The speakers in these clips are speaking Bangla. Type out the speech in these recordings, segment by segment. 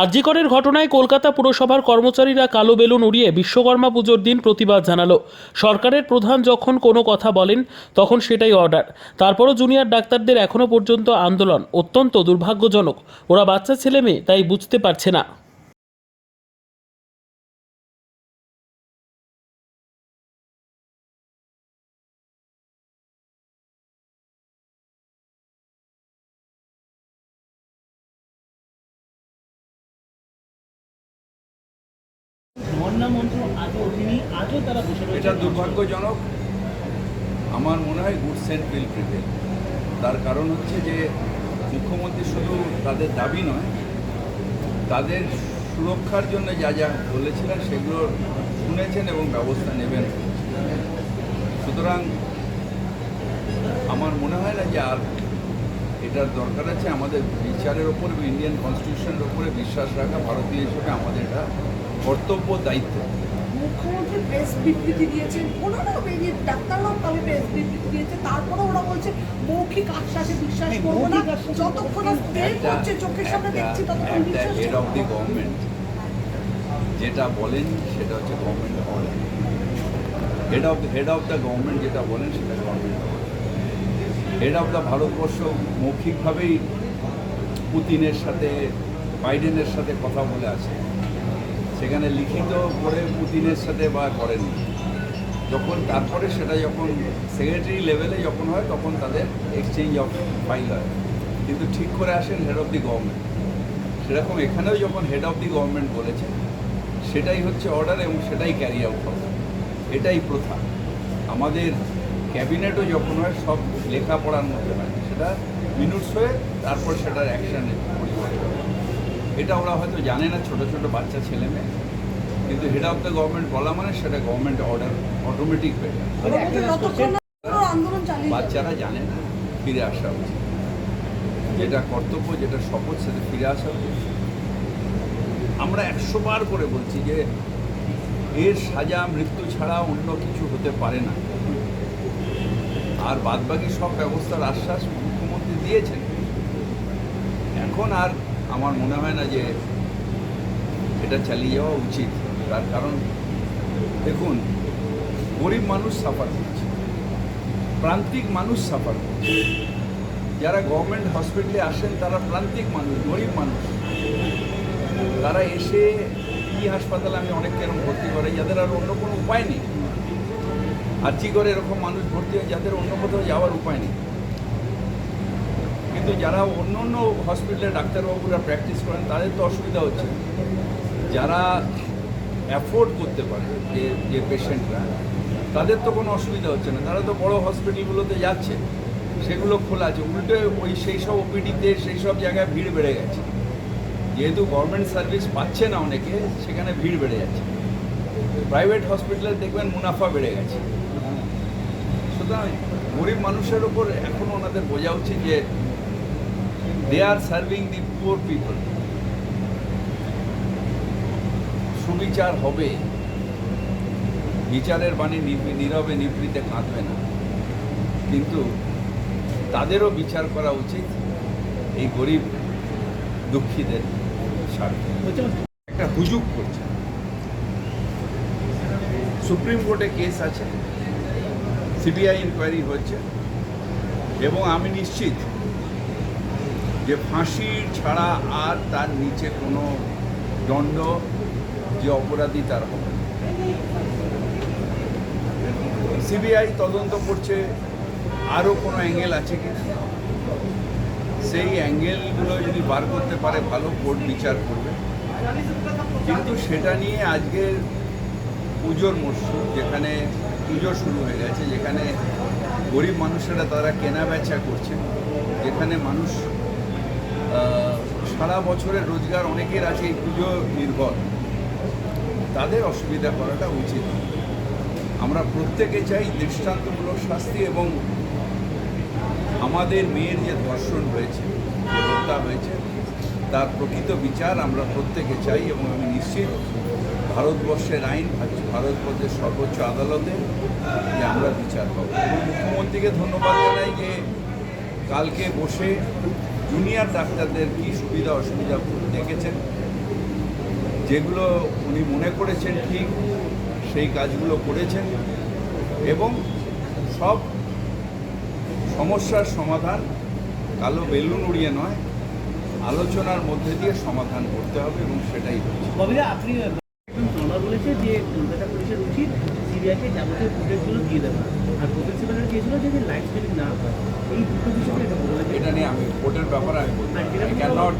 আরজিকরের ঘটনায় কলকাতা পুরসভার কর্মচারীরা কালো বেলুন উড়িয়ে বিশ্বকর্মা পুজোর দিন প্রতিবাদ জানালো। সরকারের প্রধান যখন কোনো কথা বলেন, তখন সেটাই অর্ডার। তারপরও জুনিয়র ডাক্তারদের এখনও পর্যন্ত আন্দোলন অত্যন্ত দুর্ভাগ্যজনক। ওরা বাচ্চা ছেলে মেয়ে, তাই বুঝতে পারছে না। এটা দুর্ভাগ্যজনক। আমার মনে হয় গুড সেন্ট উইল প্রিভেল তার কারণ হচ্ছে যে, মুখ্যমন্ত্রী শুধু তাদের দাবি নয়, তাদের সুরক্ষার জন্য যা যা বলেছিলেন সেগুলো শুনেছেন এবং ব্যবস্থা নেবেন। সুতরাং আমার মনে হয় না যে আর এটার দরকার আছে। আমাদের বিচারের ওপর ইন্ডিয়ান কনস্টিটিউশনের ওপরে বিশ্বাস রাখা ভারতীয় হিসেবে আমাদের এটা কর্তব্য দায়িত্ব। মুখ্যমন্ত্রী প্রেস বিবৃতি দিয়েছেন ওনারাও বেরিয়ে ডাক্তাররাও তবে প্রেস বিবৃতি দিয়েছে তারপরে ওরা বলছে মৌখিক আশ্বাসে বিশ্বাস করব না যতক্ষণ করছে চোখের সামনে দেখছি ততক্ষণ বিশ্বাস হেড অফ দি গভর্নমেন্ট যেটা বলেন সেটা হচ্ছে government order head of head of the government যেটা বলেন সেটা government head of the Bharatvarsha মৌখিকভাবেই পুতিনের সাথে বাইডেনের সাথে কথা বলে আছে। সেখানে লিখিত করে পুতিনের সাথে বা করেননি যখন তারপরে সেটা যখন সেক্রেটারি লেভেলে যখন হয়, তখন তাদের এক্সচেঞ্জ অফ ফাইল হয়। কিন্তু ঠিক করে আসেন হেড অফ দি গভর্নমেন্ট সেরকম এখানেও যখন হেড অফ দি গভর্নমেন্ট বলেছে, সেটাই হচ্ছে অর্ডার এবং সেটাই ক্যারি আউট হবে। এটাই প্রথা। আমাদের ক্যাবিনেটও যখন হয়, সব লেখাপড়ার মধ্যে হয়। সেটা মিনুটস হয়ে তারপর সেটার অ্যাকশানে। এটা ওরা হয়তো জানে না ছোট ছোট বাচ্চা ছেলে মেয়ে। কিন্তু হেড অফ দ্য গভর্নমেন্ট বলা মানে সেটা গভর্নমেন্ট অর্ডার অটোমেটিক হয়ে। বাচ্চারা জানে না ফিরে আসা উচিত। যেটা কর্তব্য যেটা শপথ সেটা ফিরে আসা উচিত। আমরা একশো বার করে বলছি যে এর সাজা মৃত্যু ছাড়া অন্য কিছু হতে পারে না। আর বাদবাকি সব ব্যবস্থার আশ্বাস মুখ্যমন্ত্রী দিয়েছেন। এখন আর আমার মনে হয় না যে এটা চালিয়ে যাওয়া উচিত। তার কারণ, দেখুন, গরিব মানুষ সাফার করছে। প্রান্তিক মানুষ সাফার করছে। যারা গভর্নমেন্ট হসপিটালে আসেন, তারা প্রান্তিক মানুষ, গরিব মানুষ। তারা এসে কি হাসপাতালে আমি অনেক কেরম ভর্তি করে, যাদের আর অন্য কোনো উপায় নেই। আর্জি করে এরকম মানুষ ভর্তি হয়, যাদের অন্য কোথাও যাওয়ার উপায় নেই। কিন্তু যারা অন্য অন্য হসপিটালে ডাক্তারবাবুরা প্র্যাকটিস করেন, তাদের তো অসুবিধা হচ্ছে। যারা অ্যাফোর্ড করতে পারে যে যে পেশেন্টরা তাদের তো কোনো অসুবিধা হচ্ছে না। তারা তো বড় হসপিটালগুলোতে যাচ্ছে, সেগুলো খোলা আছে। উল্টে ওই সেই সব ওপিডিতে সেই সব জায়গায় ভিড় বেড়ে গেছে। যেহেতু গভর্নমেন্ট সার্ভিস পাচ্ছে না অনেকে, সেখানে ভিড় বেড়ে যাচ্ছে। প্রাইভেট হসপিটালে দেখবেন মুনাফা বেড়ে গেছে। সুতরাং গরিব মানুষের ওপর এখনও ওনাদের বোঝা উচিত যে they are serving the poor people সুবিচার হবে। বিচারের বাণী নীরবে নিবৃতে কাঁদবে না। কিন্তু তাদেরও বিচার করা উচিত এই গরিব, দুঃখীদের একটা হুজুগ করছে। সুপ্রিম কোর্টে কেস আছে। সিবিআই ইনকোয়ারি হচ্ছে এবং আমি নিশ্চিত যে ফাঁসি ছাড়া আর তার নিচে কোনো দণ্ড যে অপরাধী তার হবে সিবিআই তদন্ত করছে, আরও কোনো অ্যাঙ্গেল আছে কি সেই অ্যাঙ্গেলগুলো যদি বার করতে পারে, ভালো কোর্ট বিচার করবে। কিন্তু সেটা নিয়ে আজকের পুজোর মরশুম, যেখানে পুজো শুরু হয়ে গেছে, যেখানে গরিব মানুষেরা তারা কেনা বেচা করছে, যেখানে মানুষ সারা বছরের রোজগার অনেকের আছে এই পুজো নির্ভর। তাদের অসুবিধা করাটা উচিত। আমরা প্রত্যেকে চাই দৃষ্টান্তমূলক শাস্তি এবং আমাদের মেয়ের যে ধর্ষণ হয়েছে, যে হত্যা হয়েছে, তার প্রকৃত বিচার আমরা প্রত্যেকে চাই এবং আমি নিশ্চিত ভারতবর্ষের আইন ভারতবর্ষের সর্বোচ্চ আদালতে যে আমরা বিচার পাবো। এবং মুখ্যমন্ত্রীকে ধন্যবাদ জানাই যে কালকে বসে জুনিয়র ডাক্তারদের কী সুবিধা অসুবিধা দেখেছেন? যেগুলো উনি মনে করেছেন ঠিক, সেই কাজগুলো করেছেন এবং সব সমস্যার সমাধান কালো বেলুন উড়িয়ে নয়, আলোচনার মধ্যে দিয়ে সমাধান করতে হবে এবং সেটাই আপনি বলেছে যে কলকাতা পুলিশের উচিত সিবিআইকে যাবতীয় ফুটেজগুলো দিয়ে দেওয়া আর কপিল সিবালের চেয়েছিল যে লাইফ স্টেলিং না হয় এই দুটো বিষয়ে এটা বলেছে এটা নিয়ে আমি কোর্টের ব্যাপারে আমি বলতে আই ক্যান নট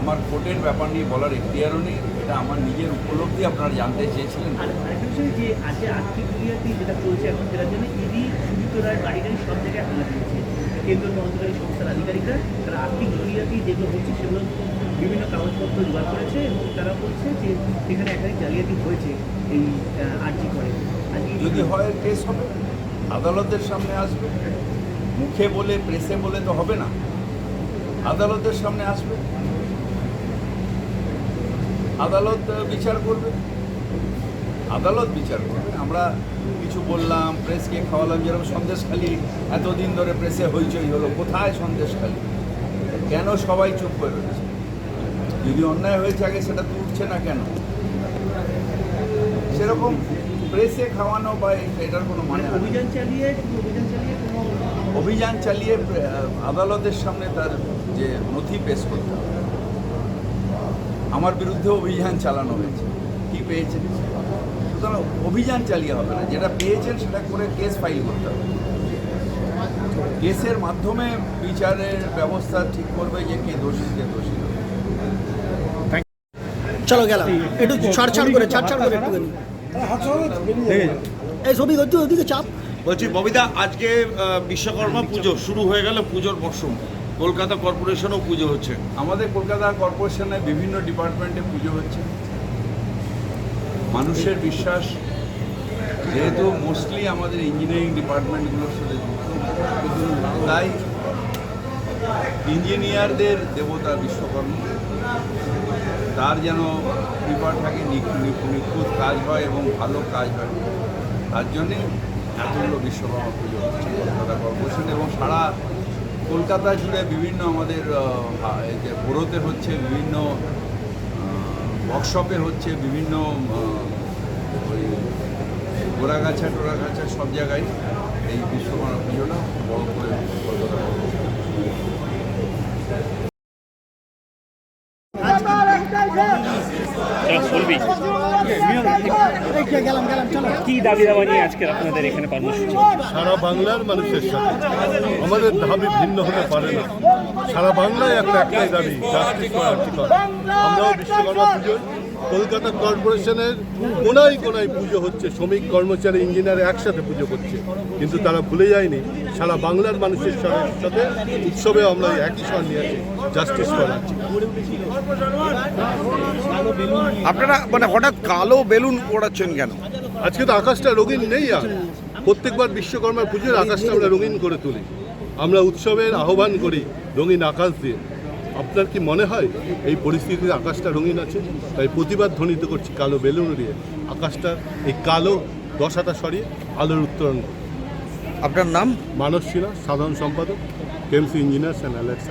আমার কোর্টের ব্যাপার নিয়ে বলার এখতিয়ারও নেই। এটা আমার নিজের উপলব্ধি আপনারা জানতে চেয়েছিলেন। আর আরেকটা বিষয় যে আজকে আর্থিক দুর্নীতি যেটা চলছে এখন সেটার জন্য ইডি সুযুক্ত রায় বাড়ি গাড়ি সব জায়গায় হামলা দিয়েছে। কেন্দ্র তদন্তকারী সংস্থার আধিকারিকরা তারা আর্থিক দুর্নীতি যেগুলো হচ্ছে সেগুলো বিভিন্ন কাগজপত্র জোগাড় করেছে এবং তারা বলছে যে এখানে একাধিক জালিয়াতি হয়েছে এই আর্জি করে। যদি হয় কেস হবে। আদালতের সামনে আসবে। মুখে বলে, প্রেসে বলে তো হবে না। আদালতের সামনে আসবে। আদালত বিচার করবে। আদালত বিচার করবে। আমরা কিছু বললাম, প্রেসকে খাওয়ালাম, যেরকম সন্দেশখালি এতদিন ধরে প্রেসে হইচই হলো, কোথায় সন্দেশখালি? কেন সবাই চুপ করে রয়েছে? যদি অন্যায় হয়েছে আগে, সেটা তুলছে না কেন? সেরকম প্রেসে খাওয়ানো বা এটার কোনো মানে মানে। অভিযান চালিয়ে অভিযান চালিয়ে অভিযান চালিয়ে আদালতের সামনে তার যে নথি পেশ করতে হবে। আমার বিরুদ্ধে অভিযান চালানো হয়েছে। কি পেয়েছেন সুতরাং অভিযান চালিয়ে হবে না। যেটা পেয়েছেন সেটা করে কেস ফাইল করতে হবে। কেসের মাধ্যমে বিচারের ব্যবস্থা ঠিক করবে যে কে দোষী কে দোষী। চলো গেলাম। একটু ছাড় ছাড় করে ছাড় ছাড় করে একটুখানি। এই ছবি করতে ওদিকে চাপ। বলছি ববিদা আজকে বিশ্বকর্মা পুজো শুরু হয়ে গেল পুজোর মরশুম। কলকাতা কর্পোরেশনও পুজো হচ্ছে। আমাদের কলকাতা কর্পোরেশনে বিভিন্ন ডিপার্টমেন্টে পুজো হচ্ছে। মানুষের বিশ্বাস যেহেতু মোস্টলি আমাদের ইঞ্জিনিয়ারিং ডিপার্টমেন্টগুলোর সাথে যুক্ত তাই ইঞ্জিনিয়ারদের দেবতা বিশ্বকর্মা। তার যেন কৃপা থাকে নিখু- নিখু- নিখুঁত কাজ হয় এবং ভালো কাজ হয়। তার জন্যে এতগুলো বিশ্বকর্মা পুজো হচ্ছে কলকাতা কর্পোরেশন এবং সারা কলকাতা জুড়ে বিভিন্ন আমাদের যে বোরোতে হচ্ছে বিভিন্ন আহ, ওয়ার্কশপের হচ্ছে বিভিন্ন ওই গোড়াগাছা টোড়াগাছা সব জায়গায় এই বিশ্বকর্মা পুজোটা বড় করে কলকাতা কর্পোরেশন কি দাবি দাবা নিয়ে আজকে আপনাদের এখানে কর্মসূচি? সারা বাংলার মানুষের সাথে। আমাদের দাবি ভিন্ন হতে পারে না। সারা বাংলায় একটা একটাই দাবি আমরাও বিশ্বকর্মা পুজো কলকাতা কর্পোরেশনের কোনায় কোনায় পুজো হচ্ছে শ্রমিক কর্মচারী ইঞ্জিনিয়ার একসাথে পুজো করছে। কিন্তু তারা ভুলে যায়নি সারা বাংলার মানুষের সাথে উৎসবে আমরা একই স্বর নিয়ে আছি জাস্টিস আর্টিকল আপনারা মানে হঠাৎ কালো বেলুন পড়াচ্ছেন কেন? আজকে তো আকাশটা রঙিন নেই আর। প্রত্যেকবার বিশ্বকর্মা পুজোর আকাশটা আমরা রঙিন করে তুলি। আমরা উৎসবের আহ্বান করি রঙিন আকাশ দিয়ে। আপনার কি মনে হয় এই পরিস্থিতিতে আকাশটা রঙিন আছে? তাই প্রতিবাদ ধ্বনিত করছি কালো বেলুন দিয়ে আকাশটা এই কালো দশাটা সরিয়ে আলোর উত্তরণ আপনার নাম? মানস সিনহা সাধারণ সম্পাদক কেমসি ইঞ্জিনিয়ার্স অ্যান্ড অ্যালেক্স